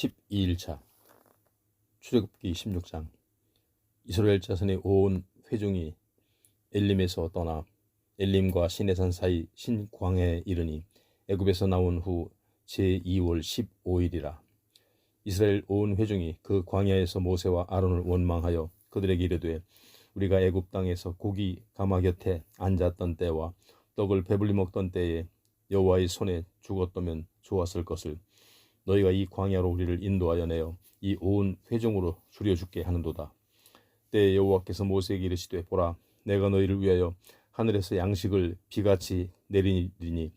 12일차 출애굽기 16장 이스라엘 자손의 온 회중이 엘림에서 떠나 엘림과 시내산 사이 신광야에 이르니 애굽에서 나온 후 제2월 15일이라. 이스라엘 온 회중이 그 광야에서 모세와 아론을 원망하여 그들에게 이르되 우리가 애굽 땅에서 고기 가마 곁에 앉았던 때와 떡을 배불리 먹던 때에 여호와의 손에 죽었다면 좋았을 것을 너희가 이 광야로 우리를 인도하여 내어 이 온 회중으로 줄여 죽게 하는도다. 때에 여호와께서 모세에게 이르시되 보라 내가 너희를 위하여 하늘에서 양식을 비같이 내리니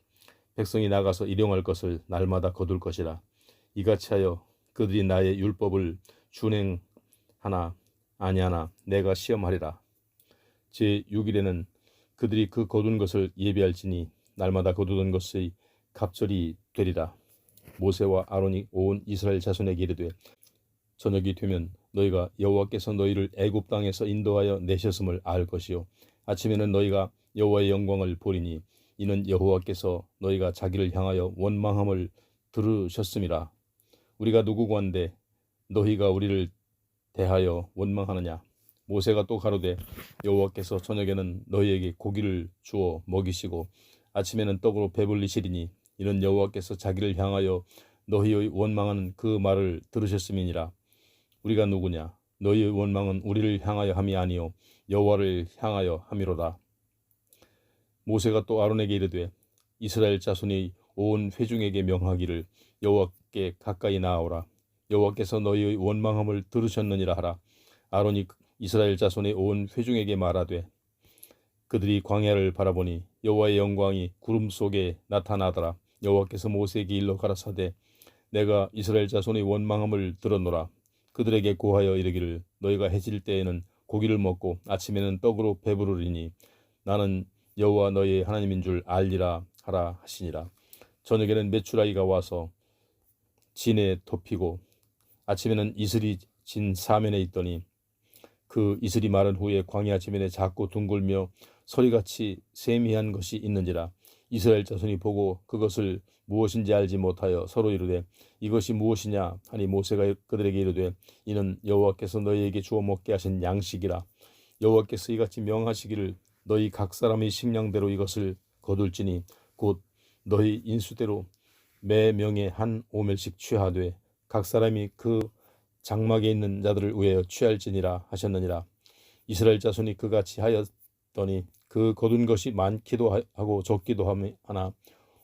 백성이 나가서 일용할 것을 날마다 거둘 것이라. 이같이 하여 그들이 나의 율법을 준행하나 아니하나 내가 시험하리라. 제 6일에는 그들이 그 거둔 것을 예비할지니 날마다 거두던 것의 갑절이 되리라 모세와 아론이 온 이스라엘 자손에게 이르되 저녁이 되면 너희가 여호와께서 너희를 애굽 땅에서 인도하여 내셨음을 알 것이요. 아침에는 너희가 여호와의 영광을 보리니 이는 여호와께서 너희가 자기를 향하여 원망함을 들으셨음이라. 우리가 누구고 한데 너희가 우리를 대하여 원망하느냐? 모세가 또 가로되 여호와께서 저녁에는 너희에게 고기를 주어 먹이시고 아침에는 떡으로 배불리시리니 이는 여호와께서 자기를 향하여 너희의 원망하는 그 말을 들으셨음이니라. 우리가 누구냐? 너희의 원망은 우리를 향하여 함이 아니요 여호와를 향하여 함이로다. 모세가 또 아론에게 이르되 이스라엘 자손이 온 회중에게 명하기를 여호와께 가까이 나아오라. 여호와께서 너희의 원망함을 들으셨느니라 하라. 아론이 이스라엘 자손의 온 회중에게 말하되 그들이 광야를 바라보니 여호와의 영광이 구름 속에 나타나더라 여호와께서 모세에게 일러 가라사대 내가 이스라엘 자손의 원망함을 들었노라. 그들에게 고하여 이르기를 너희가 해질 때에는 고기를 먹고 아침에는 떡으로 배부르리니 나는 여호와 너희의 하나님인 줄 알리라 하라 하시니라. 저녁에는 메추라기가 와서 진에 덮이고 아침에는 이슬이 진 사면에 있더니 그 이슬이 마른 후에 광야 지면에 작고 둥글며 소리같이 세미한 것이 있는지라 이스라엘 자손이 보고 그것을 무엇인지 알지 못하여 서로 이르되 이것이 무엇이냐? 하니 모세가 그들에게 이르되 이는 여호와께서 너희에게 주어 먹게 하신 양식이라. 여호와께서 이같이 명하시기를 너희 각 사람의 식량대로 이것을 거둘지니 곧 너희 인수대로 매 명에 한 오멜씩 취하되 각 사람이 그 장막에 있는 자들을 위하여 취할지니라 하셨느니라. 이스라엘 자손이 그같이 하였더니 그 거둔 것이 많기도 하고 적기도 하나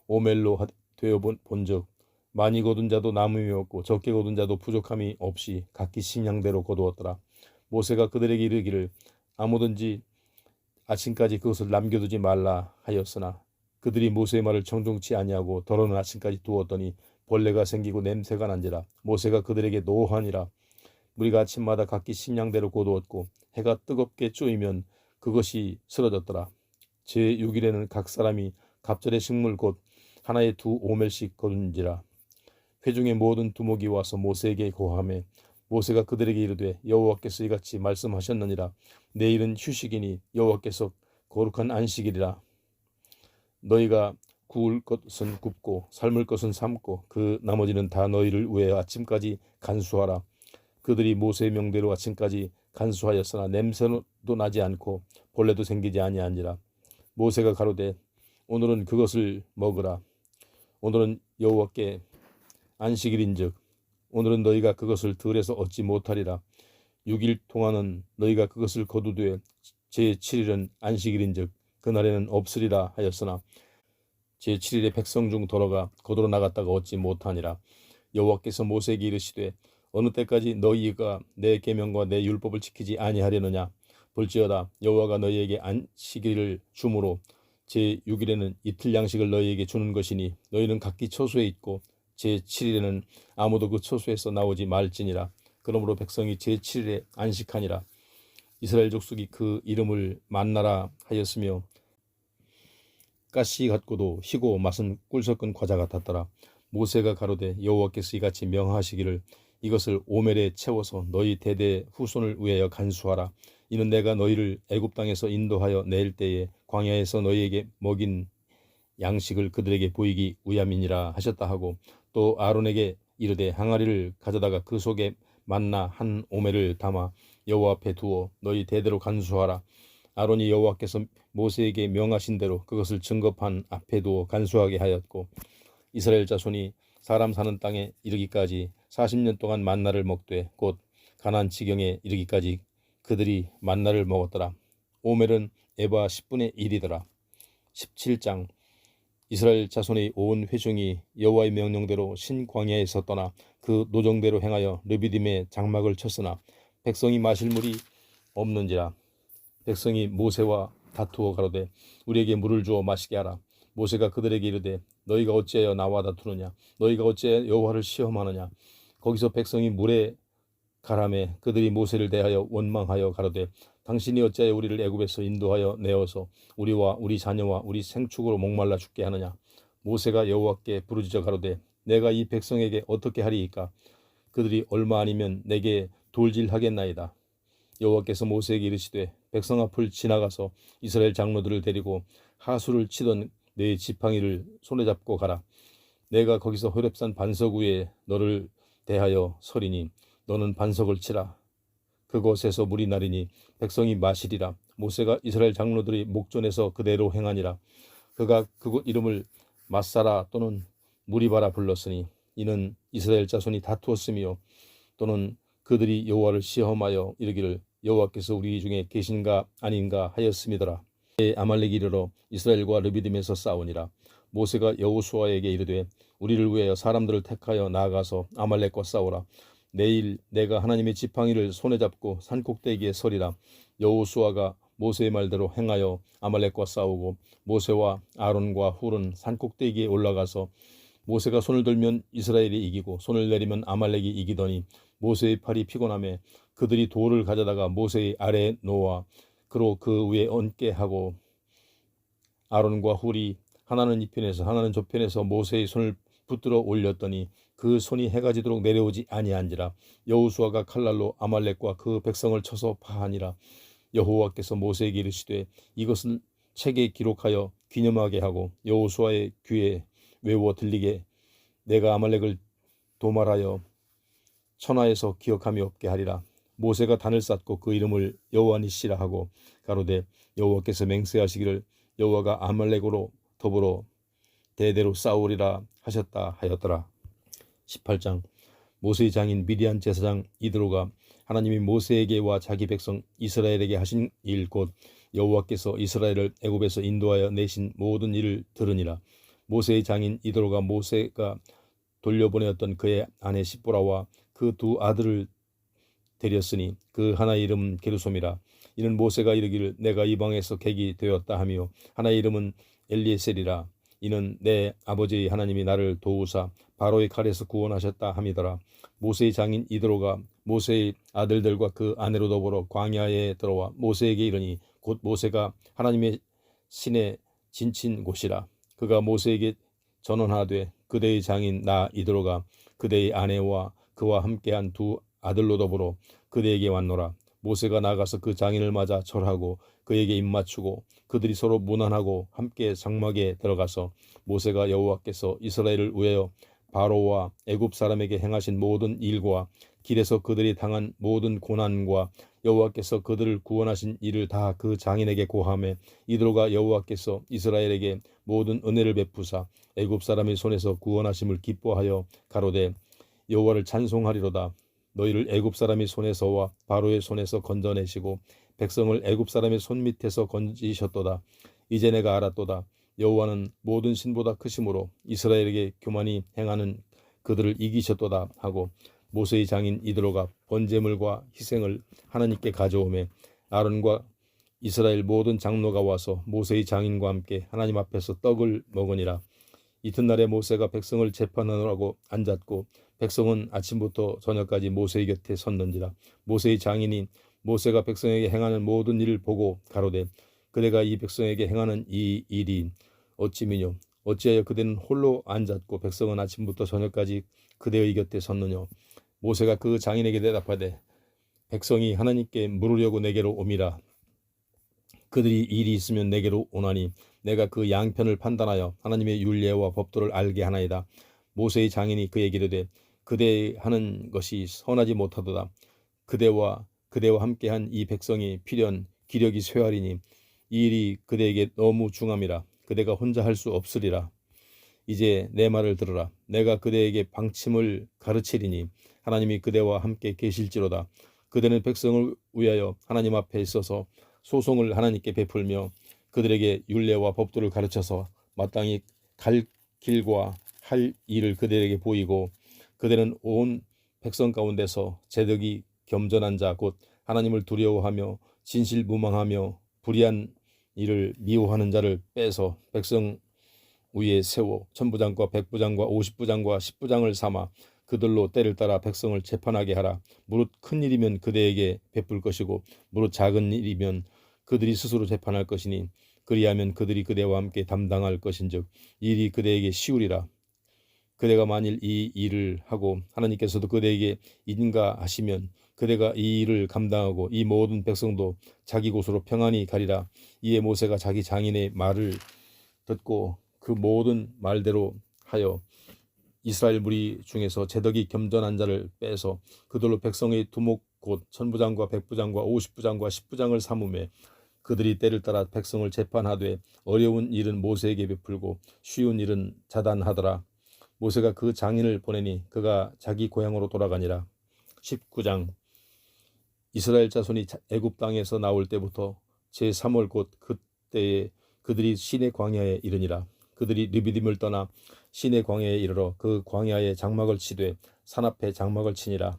오멜로 되어 본즉 많이 거둔 자도 남음이 없고 적게 거둔 자도 부족함이 없이 각기 식량대로 거두었더라. 모세가 그들에게 이르기를 아무든지 아침까지 그것을 남겨두지 말라 하였으나 그들이 모세의 말을 정종치 아니하고 더러는 아침까지 두었더니 벌레가 생기고 냄새가 난지라. 모세가 그들에게 노하니라. 우리가 아침마다 각기 식량대로 거두었고 해가 뜨겁게 쪼이면 그것이 쓰러졌더라. 제6일에는 각 사람이 갑절의 식물 곧 하나에 두 오멜씩 거둔지라. 회중의 모든 두목이 와서 모세에게 고함해 모세가 그들에게 이르되 여호와께서 이같이 말씀하셨느니라. 내일은 휴식이니 여호와께서 거룩한 안식일이라. 너희가 구울 것은 굽고 삶을 것은 삶고 그 나머지는 다 너희를 위해 아침까지 간수하라. 그들이 모세의 명대로 아침까지 간수하였으나 냄새도 나지 않고 벌레도 생기지 아니하니라. 모세가 가로되 오늘은 그것을 먹으라. 오늘은 여호와께 안식일인즉 오늘은 너희가 그것을 들에서 얻지 못하리라. 6일 동안은 너희가 그것을 거두되 제7일은 안식일인즉 그날에는 없으리라 하였으나 제7일에 백성 중 돌아가 거두러 나갔다가 얻지 못하니라. 여호와께서 모세에게 이르시되 어느 때까지 너희가 내 계명과 내 율법을 지키지 아니하려느냐? 볼지어다 여호와가 너희에게 안식일을 주므로 제 6일에는 이틀 양식을 너희에게 주는 것이니 너희는 각기 처소에 있고 제 7일에는 아무도 그 처소에서 나오지 말지니라. 그러므로 백성이 제 7일에 안식하니라. 이스라엘 족속이 그 이름을 만나라 하였으며 가시 같고도 희고 맛은 꿀 섞은 과자 같았더라. 모세가 가로되 여호와께서 이같이 명하시기를 이것을 오멜에 채워서 너희 대대 후손을 위하여 간수하라. 이는 내가 너희를 애굽 땅에서 인도하여 낼 때에 광야에서 너희에게 먹인 양식을 그들에게 보이기 위함이니라 하셨다 하고 또 아론에게 이르되 항아리를 가져다가 그 속에 만나 한 오매를 담아 여호와 앞에 두어 너희 대대로 간수하라. 아론이 여호와께서 모세에게 명하신 대로 그것을 증거판 앞에 두어 간수하게 하였고 이스라엘 자손이 사람 사는 땅에 이르기까지 40년 동안 만나를 먹되 곧 가나안 지경에 이르기까지 그들이 만나를 먹었더라. 오멜은 에바 10분의 1이더라. 17장. 이스라엘 자손의 온 회중이 여호와의 명령대로 신광야에서 떠나 그 노정대로 행하여 르비딤에 장막을 쳤으나 백성이 마실 물이 없는지라. 백성이 모세와 다투어 가로되 우리에게 물을 주어 마시게 하라. 모세가 그들에게 이르되 너희가 어찌하여 나와 다투느냐? 너희가 어찌하여 여호와를 시험하느냐 거기서 백성이 물에 가람에 그들이 모세를 대하여 원망하여 가로되 당신이 어찌하여 우리를 애굽에서 인도하여 내어서 우리와 우리 자녀와 우리 생축으로 목말라 죽게 하느냐? 모세가 여호와께 부르짖어 가로되 내가 이 백성에게 어떻게 하리이까? 그들이 얼마 아니면 내게 돌질하겠나이다. 여호와께서 모세에게 이르시되 백성 앞을 지나가서 이스라엘 장로들을 데리고 하수를 치던 내 지팡이를 손에 잡고 가라. 내가 거기서 호렙산 반석 위에 너를 대하여 서리니 너는 반석을 치라. 그곳에서 물이 나리니 백성이 마시리라. 모세가 이스라엘 장로들이 목전에서 그대로 행하니라. 그가 그곳 이름을 마사라 또는 무리바라 불렀으니 이는 이스라엘 자손이 다투었으며 또는 그들이 여호와를 시험하여 이르기를 여호와께서 우리 중에 계신가 아닌가 하였음이더라. 아말렉이 이르러 이스라엘과 르비딤에서 싸우니라. 모세가 여호수아에게 이르되 우리를 위하여 사람들을 택하여 나아가서 아말렉과 싸우라. 내일 내가 하나님의 지팡이를 손에 잡고 산 꼭대기에 서리라. 여호수아가 모세의 말대로 행하여 아말렉과 싸우고 모세와 아론과 훌은 산 꼭대기에 올라가서 모세가 손을 들면 이스라엘이 이기고 손을 내리면 아말렉이 이기더니 모세의 팔이 피곤함에 그들이 돌을 가져다가 모세의 아래에 놓아 그로 그 위에 얹게 하고 아론과 훌이 하나는 이편에서 하나는 저편에서 모세의 손을 붙들어 올렸더니 그 손이 해가 지도록 내려오지 아니한지라 여호수아가 칼날로 아말렉과 그 백성을 쳐서 파하니라. 여호와께서 모세에게 이르시되 이것은 책에 기록하여 기념하게 하고 여호수아의 귀에 외워 들리게 내가 아말렉을 도말하여 천하에서 기억함이 없게 하리라. 모세가 단을 쌓고 그 이름을 여호와 니시라 하고 가로되 여호와께서 맹세하시기를 여호와가 아말렉으로 더불어 대대로 싸우리라 하셨다 하였더라. 18장. 모세의 장인 미디안 제사장 이드로가 하나님이 모세에게와 자기 백성 이스라엘에게 하신 일 곧 여호와께서 이스라엘을 애굽에서 인도하여 내신 모든 일을 들으니라. 모세의 장인 이드로가 모세가 돌려보내었던 그의 아내 시보라와 그 두 아들을 데렸으니 그 하나의 이름은 게르솜이라. 이는 모세가 이르기를 내가 이 방에서 객이 되었다 하며 하나의 이름은 엘리에셀이라 이는 내 아버지 하나님이 나를 도우사 바로의 칼에서 구원하셨다 함이더라. 모세의 장인 이드로가 모세의 아들들과 그 아내로 더불어 광야에 들어와 모세에게 이르니 곧 모세가 하나님의 신에 진친 곳이라. 그가 모세에게 전언하되 그대의 장인 나 이드로가 그대의 아내와 그와 함께한 두 아들로 더불어 그대에게 왔노라. 모세가 나가서 그 장인을 맞아 절하고 그에게 입맞추고 그들이 서로 무난하고 함께 장막에 들어가서 모세가 여호와께서 이스라엘을 위하여 바로와 애굽 사람에게 행하신 모든 일과 길에서 그들이 당한 모든 고난과 여호와께서 그들을 구원하신 일을 다 그 장인에게 고함해 이들로가 여호와께서 이스라엘에게 모든 은혜를 베푸사 애굽 사람의 손에서 구원하심을 기뻐하여 가로되 여호와를 찬송하리로다 너희를 애굽 사람의 손에서와 바로의 손에서 건져내시고 백성을 애굽 사람의 손 밑에서 건지셨도다. 이제 내가 알았도다. 여호와는 모든 신보다 크심으로 이스라엘에게 교만히 행하는 그들을 이기셨도다 하고 모세의 장인 이드로가 번제물과 희생을 하나님께 가져오매 아론과 이스라엘 모든 장로가 와서 모세의 장인과 함께 하나님 앞에서 떡을 먹으니라. 이튿날에 모세가 백성을 재판하느라고 앉았고 백성은 아침부터 저녁까지 모세의 곁에 섰는지라 모세의 장인이 모세가 백성에게 행하는 모든 일을 보고 가로되 그대가 이 백성에게 행하는 이 일이 어찌미뇨? 어찌하여 그대는 홀로 앉았고 백성은 아침부터 저녁까지 그대의 곁에 섰느냐 모세가 그 장인에게 대답하되 백성이 하나님께 물으려고 내게로 오미라. 그들이 일이 있으면 내게로 오나니 내가 그 양편을 판단하여 하나님의 율례와 법도를 알게 하나이다. 모세의 장인이 그에게 이르되 그대 하는 것이 선하지 못하도다. 그대와 그대와 함께한 이 백성이 필연 기력이 쇠하리니 이 일이 그대에게 너무 중함이라 그대가 혼자 할 수 없으리라. 이제 내 말을 들으라. 내가 그대에게 방침을 가르치리니 하나님이 그대와 함께 계실지로다. 그대는 백성을 위하여 하나님 앞에 있어서 소송을 하나님께 베풀며 그들에게 율례와 법도를 가르쳐서 마땅히 갈 길과 할 일을 그들에게 보이고 그들은 온 백성 가운데서 제덕이 겸전한 자 곧 하나님을 두려워하며 진실 무망하며 불의한 일을 미워하는 자를 빼서 백성 위에 세워 천부장과 백부장과 오십부장과 십부장을 삼아 그들로 때를 따라 백성을 재판하게 하라. 무릇 큰 일이면 그대에게 베풀 것이고 무릇 작은 일이면 그들이 스스로 재판할 것이니 그리하면 그들이 그대와 함께 담당할 것인즉 일이 그대에게 쉬우리라. 그대가 만일 이 일을 하고 하나님께서도 그대에게 인가하시면 그대가 이 일을 감당하고 이 모든 백성도 자기 곳으로 평안히 가리라. 이에 모세가 자기 장인의 말을 듣고 그 모든 말대로 하여 이스라엘 무리 중에서 제덕이 겸전한 자를 빼서 그들로 백성의 두목 곧 천부장과 백부장과 오십부장과 십부장을 삼음에 그들이 때를 따라 백성을 재판하되 어려운 일은 모세에게 베풀고 쉬운 일은 자단하더라. 모세가 그 장인을 보내니 그가 자기 고향으로 돌아가니라. 19장 이스라엘 자손이 애굽 땅에서 나올 때부터 제 3월 곧 그때에 그들이 시내 광야에 이르니라. 그들이 르비딤을 떠나 시내 광야에 이르러 그 광야에 장막을 치되 산 앞에 장막을 치니라.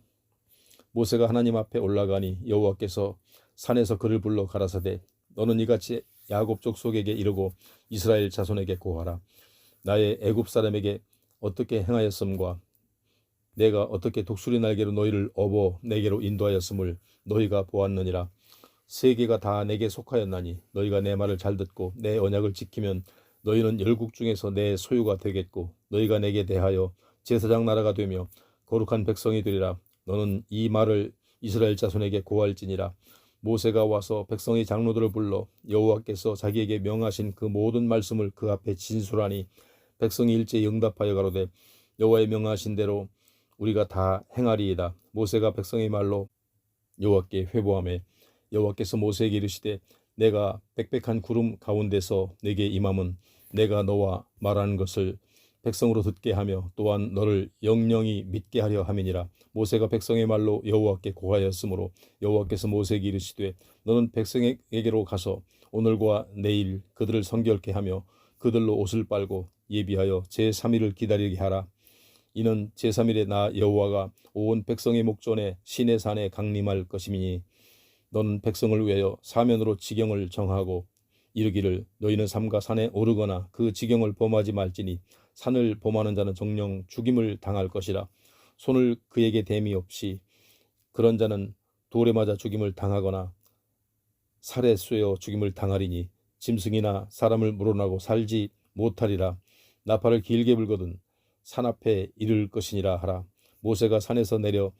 모세가 하나님 앞에 올라가니 여호와께서 산에서 그를 불러 가라사대 너는 이같이 야곱 족속에게 이르고 이스라엘 자손에게 고하라. 나의 애굽 사람에게 어떻게 행하였음과 내가 어떻게 독수리 날개로 너희를 업어 내게로 인도하였음을 너희가 보았느니라. 세계가 다 내게 속하였나니 너희가 내 말을 잘 듣고 내 언약을 지키면 너희는 열국 중에서 내 소유가 되겠고 너희가 내게 대하여 제사장 나라가 되며 거룩한 백성이 되리라. 너는 이 말을 이스라엘 자손에게 고할지니라. 모세가 와서 백성의 장로들을 불러 여호와께서 자기에게 명하신 그 모든 말씀을 그 앞에 진술하니 백성이 일제히 응답하여 가로되 여호와의 명하신 대로 우리가 다 행하리이다. 모세가 백성의 말로 여호와께 회보함에 여호와께서 모세에게 이르시되 내가 빽빽한 구름 가운데서 내게 임함은 내가 너와 말하는 것을 백성으로 듣게 하며 또한 너를 영영이 믿게 하려 함이니라. 모세가 백성의 말로 여호와께 고하였으므로 여호와께서 모세에게 이르시되 너는 백성에게로 가서 오늘과 내일 그들을 성결케 하며 그들로 옷을 빨고 예비하여 제3일을 기다리게 하라. 이는 제3일에 나 여호와가 온 백성의 목전에 시내 산에 강림할 것이니 너는 백성을 위하여 사면으로 지경을 정하고 이르기를 너희는 삼가 산에 오르거나 그 지경을 범하지 말지니 산을 범하는 자는 정령 죽임을 당할 것이라 손을 그에게 댐이 없이 그런 자는 돌에 맞아 죽임을 당하거나 살에 쏘여 죽임을 당하리니 짐승이나 사람을 물어나고 살지 못하리라 나팔을 길게 불거든 산 앞에 이를 것이니라 하라. 모세가 산에서 내려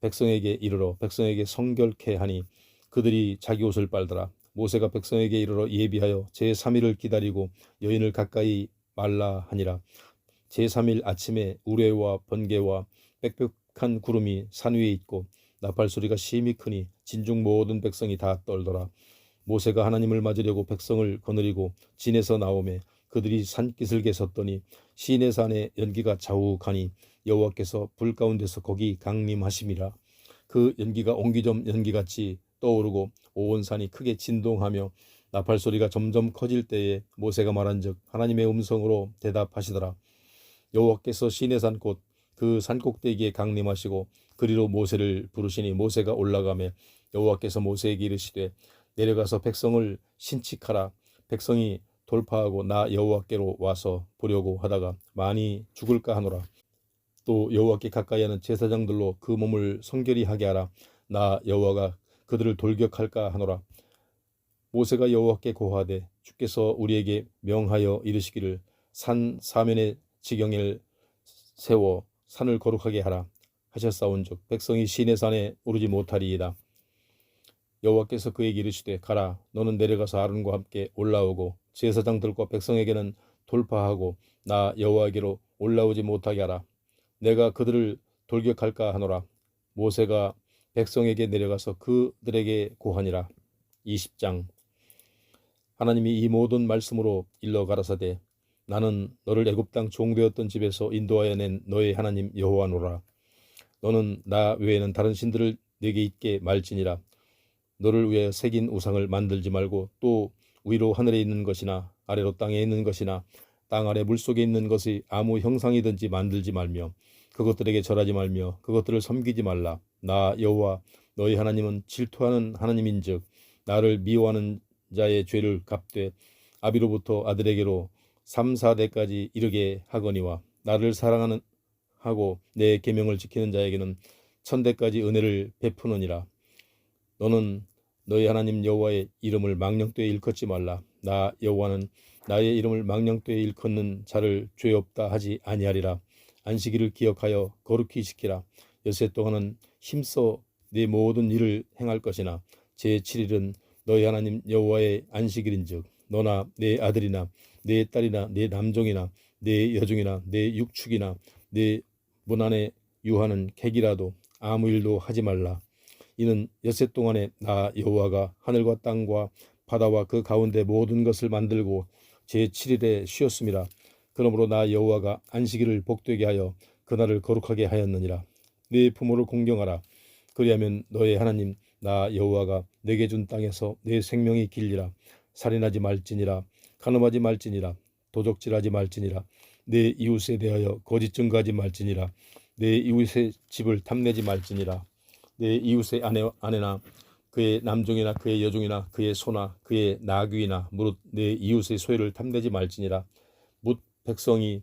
백성에게 이르러 백성에게 성결케 하니 그들이 자기 옷을 빨더라. 모세가 백성에게 이르러 예비하여 제3일을 기다리고 여인을 가까이 말라 하니라. 제3일 아침에 우레와 번개와 빽빽한 구름이 산 위에 있고 나팔 소리가 심히 크니 진중 모든 백성이 다 떨더라. 모세가 하나님을 맞으려고 백성을 거느리고 진에서 나오매 그들이 산기슭에 섰더니 시내 산에 연기가 자욱하니 여호와께서 불 가운데서 거기 강림하심이라. 그 연기가 옹기점 연기같이 떠오르고 온 산이 크게 진동하며 나팔 소리가 점점 커질 때에 모세가 말한즉 하나님의 음성으로 대답하시더라. 여호와께서 시내산 곳 그 산꼭대기에 강림하시고 그리로 모세를 부르시니 모세가 올라가매 여호와께서 모세에게 이르시되 내려가서 백성을 신칙하라. 백성이 돌파하고 나 여호와께로 와서 보려고 하다가 많이 죽을까 하노라. 또 여호와께 가까이 하는 제사장들로 그 몸을 성결히 하게 하라. 나 여호와가 그들을 돌격할까 하노라. 모세가 여호와께 고하되 주께서 우리에게 명하여 이르시기를 산 사면에 지경을 세워 산을 거룩하게 하라 하셨사온즉 백성이 시내 산에 오르지 못하리이다. 여호와께서 그에게 이르시되 가라 너는 내려가서 아론과 함께 올라오고 제사장들과 백성에게는 돌파하고 나 여호와에게로 올라오지 못하게 하라. 내가 그들을 돌격할까 하노라. 모세가 백성에게 내려가서 그들에게 고하니라. 20장. 하나님이 이 모든 말씀으로 일러 가라사대 나는 너를 애굽 땅 종되었던 집에서 인도하여 낸 너의 하나님 여호와노라. 너는 나 외에는 다른 신들을 내게 있게 말지니라 너를 위하여 새긴 우상을 만들지 말고 또 위로 하늘에 있는 것이나 아래로 땅에 있는 것이나 땅 아래 물속에 있는 것이 아무 형상이든지 만들지 말며 그것들에게 절하지 말며 그것들을 섬기지 말라. 나 여호와 너희 하나님은 질투하는 하나님인즉 나를 미워하는 자의 죄를 갚되 아비로부터 아들에게로 3, 4대까지 이르게 하거니와 나를 사랑하는 하고 내 계명을 지키는 자에게는 천대까지 은혜를 베푸느니라. 너는 너희 하나님 여호와의 이름을 망령되이 일컫지 말라. 나 여호와는 나의 이름을 망령되이 일컫는 자를 죄 없다 하지 아니하리라. 안식일을 기억하여 거룩히 지키라. 여세 동안은 힘써 네 모든 일을 행할 것이나 제 7일은 너희 하나님 여호와의 안식일인즉 너나 내 아들이나 내 딸이나 내 남종이나 내 여종이나 내 육축이나 내 문안에 유하는 객이라도 아무 일도 하지 말라 이는 여세 동안에 나 여호와가 하늘과 땅과 바다와 그 가운데 모든 것을 만들고 제 7일에 쉬었음이라 그러므로 나 여호와가 안식일을 복되게 하여 그날을 거룩하게 하였느니라. 네 부모를 공경하라. 그리하면 너의 하나님 나 여호와가 내게 준 땅에서 내 생명이 길리라. 살인하지 말지니라. 간음하지 말지니라. 도적질하지 말지니라. 내 이웃에 대하여 거짓 증거하지 말지니라. 내 이웃의 집을 탐내지 말지니라 내 이웃의 아내, 아내나 그의 남종이나 그의 여종이나 그의 소나 그의 나귀나 무릇 내 이웃의 소유를 탐내지 말지니라. 묻 백성이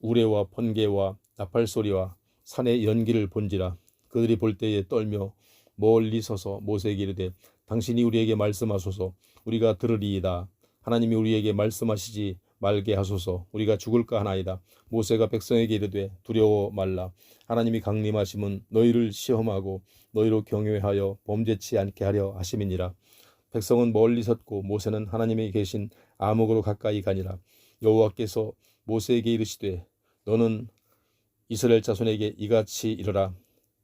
우레와 번개와 나팔 소리와 산의 연기를 본지라. 그들이 볼 때에 떨며 멀리 서서 모세에게 이르되 당신이 우리에게 말씀하소서. 우리가 들으리이다. 하나님이 우리에게 말씀하시지 말게 하소서. 우리가 죽을까 하나이다. 모세가 백성에게 이르되 두려워 말라. 하나님이 강림하심은 너희를 시험하고 너희로 경외하여 범죄치 않게 하려 하심이니라. 백성은 멀리 섰고 모세는 하나님이 계신 암흑으로 가까이 가니라. 여호와께서 모세에게 이르시되 너는 이스라엘 자손에게 이같이 이르라.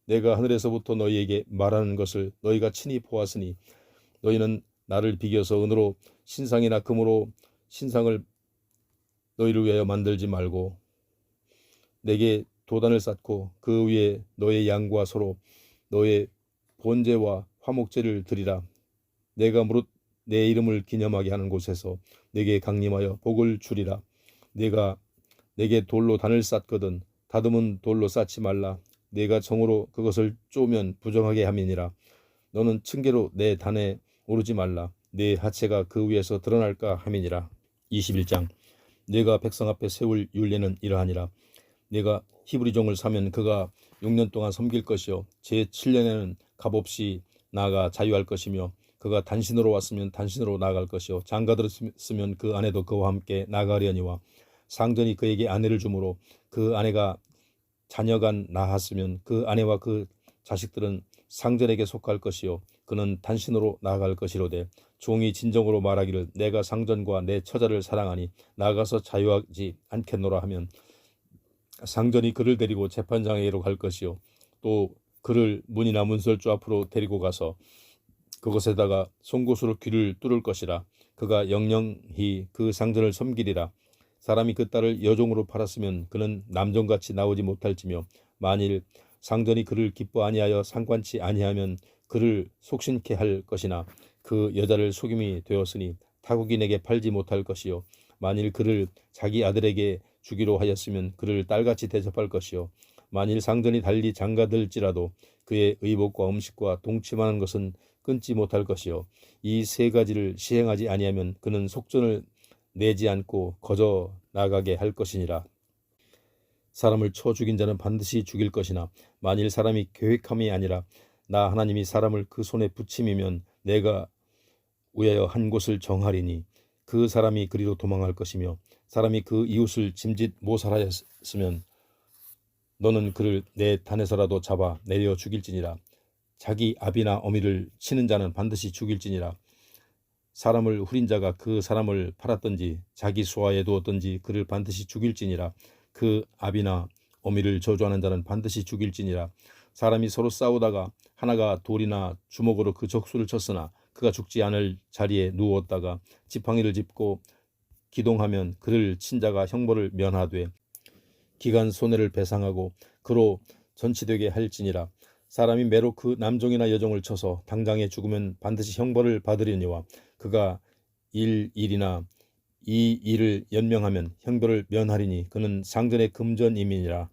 내가 하늘에서부터 너희에게 말하는 것을 너희가 친히 보았으니 너희는 나를 비겨서 은으로 신상이나 금으로 신상을 너희를 위하여 만들지 말고 내게 도단을 쌓고 그 위에 너의 양과 소로 너의 본제와 화목제를 드리라. 내가 무릇 내 이름을 기념하게 하는 곳에서 내게 강림하여 복을 주리라. 내가 내게 돌로 단을 쌓거든 다듬은 돌로 쌓지 말라. 내가 정으로 그것을 쪼면 부정하게 함이니라. 너는 층계로 내 단에 오르지 말라. 내 하체가 그 위에서 드러날까 함이니라. 21장 내가 백성 앞에 세울 율례는 이러하니라. 내가 히브리 종을 사면 그가 6년 동안 섬길 것이요. 제 7년에는 값없이 나가 자유할 것이며 그가 단신으로 왔으면 단신으로 나갈 것이요. 장가들었으면 그 아내도 그와 함께 나가려니와 상전이 그에게 아내를 주므로 그 아내가 자녀가 낳았으면 그 아내와 그 자식들은 상전에게 속할 것이요. 그는 단신으로 나아갈 것이로되 종이 진정으로 말하기를 내가 상전과 내 처자를 사랑하니 나가서 자유하지 않겠노라 하면 상전이 그를 데리고 재판장에게로 갈 것이요. 또 그를 문이나 문설주 앞으로 데리고 가서 그것에다가 송곳으로 귀를 뚫을 것이라. 그가 영영히 그 상전을 섬기리라. 사람이 그 딸을 여종으로 팔았으면 그는 남종같이 나오지 못할지며 만일 상전이 그를 기뻐 아니하여 상관치 아니하면 그를 속신케 할 것이나 그 여자를 속임이 되었으니 타국인에게 팔지 못할 것이요. 만일 그를 자기 아들에게 주기로 하였으면 그를 딸같이 대접할 것이요. 만일 상전이 달리 장가들지라도 그의 의복과 음식과 동침하는 것은 끊지 못할 것이요. 이 세 가지를 시행하지 아니하면 그는 속전을 내지 않고 거저 나가게 할 것이니라. 사람을 쳐 죽인 자는 반드시 죽일 것이나 만일 사람이 계획함이 아니라 나 하나님이 사람을 그 손에 붙임이면 내가 위하여 한 곳을 정하리니 그 사람이 그리로 도망할 것이며 사람이 그 이웃을 짐짓 모살하였으면 너는 그를 내 단에서라도 잡아 내려 죽일지니라. 자기 아비나 어미를 치는 자는 반드시 죽일지니라. 사람을 후린 자가 그 사람을 팔았던지 자기 수하에 두었던지 그를 반드시 죽일지니라. 그 아비나 어미를 저주하는 자는 반드시 죽일지니라. 사람이 서로 싸우다가 하나가 돌이나 주먹으로 그 적수를 쳤으나 그가 죽지 않을 자리에 누웠다가 지팡이를 짚고 기동하면 그를 친자가 형벌을 면하되 기간 손해를 배상하고 그로 전치되게 할지니라. 사람이 매로 그 남종이나 여종을 쳐서 당장에 죽으면 반드시 형벌을 받으려니와 그가 일 일이나 이 일을 연명하면 형벌을 면하리니 그는 상전의 금전임이니라.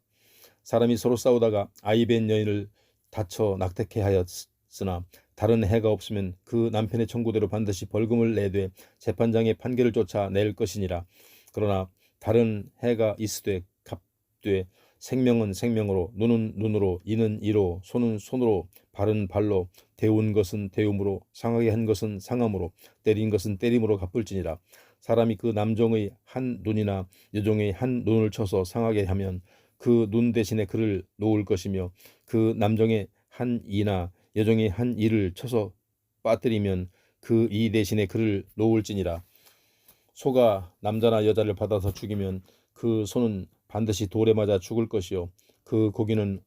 사람이 서로 싸우다가 아이벤 여인을 다쳐 낙태케 하였으나 다른 해가 없으면 그 남편의 청구대로 반드시 벌금을 내되 재판장의 판결을 쫓아 낼 것이니라. 그러나 다른 해가 있으되 갚되 생명은 생명으로 눈은 눈으로 이는 이로 손은 손으로 발은 발로 데운 것은 데움으로 상하게 한 것은 상함으로 때린 것은 때림으로 갚을지니라. 사람이 그 남종의 한 눈이나 여종의 한 눈을 쳐서 상하게 하면 그 눈 대신에 그를 놓을 것이며 그 남종의 한 이나 여종의 한 이를 쳐서 빠뜨리면 그 이 대신에 그를 놓을지니라. 소가 남자나 여자를 받아서 죽이면 그 소는 반드시 돌에 맞아 죽을 것이요. 그 고기는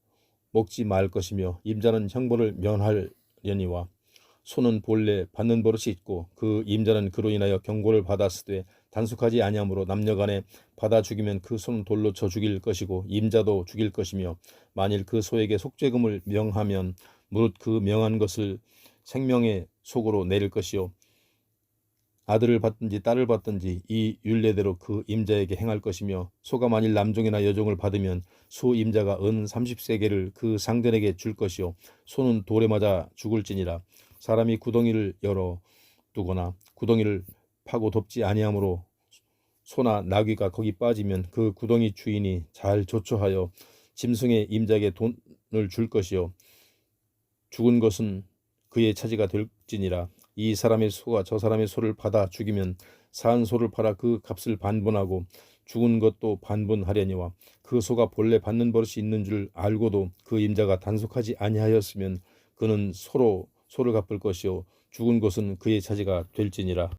먹지 말 것이며 임자는 형벌을 면하려니와 소는 본래 받는 버릇이 있고 그 임자는 그로 인하여 경고를 받았으되 단속하지 아니하므로 남녀간에 받아 죽이면 그 소는 돌로 쳐 죽일 것이고 임자도 죽일 것이며 만일 그 소에게 속죄금을 명하면 무릇 그 명한 것을 생명의 속으로 내릴 것이요. 아들을 받든지 딸을 받든지 이 율례대로 그 임자에게 행할 것이며 소가 만일 남종이나 여종을 받으면 소 임자가 은 30세계를 그 상전에게 줄 것이요. 소는 돌에 맞아 죽을지니라. 사람이 구덩이를 열어 두거나 구덩이를 파고 덮지 아니하므로 소나 나귀가 거기 빠지면 그 구덩이 주인이 잘 조처하여 짐승의 임자에게 돈을 줄 것이요 죽은 것은 그의 차지가 될지니라. 이 사람의 소가 저 사람의 소를 받아 죽이면 산 소를 팔아 그 값을 반분하고 죽은 것도 반분하려니와 그 소가 본래 받는 버릇이 있는 줄 알고도 그 임자가 단속하지 아니하였으면 그는 소로 소를 갚을 것이요 죽은 것은 그의 차지가 될지니라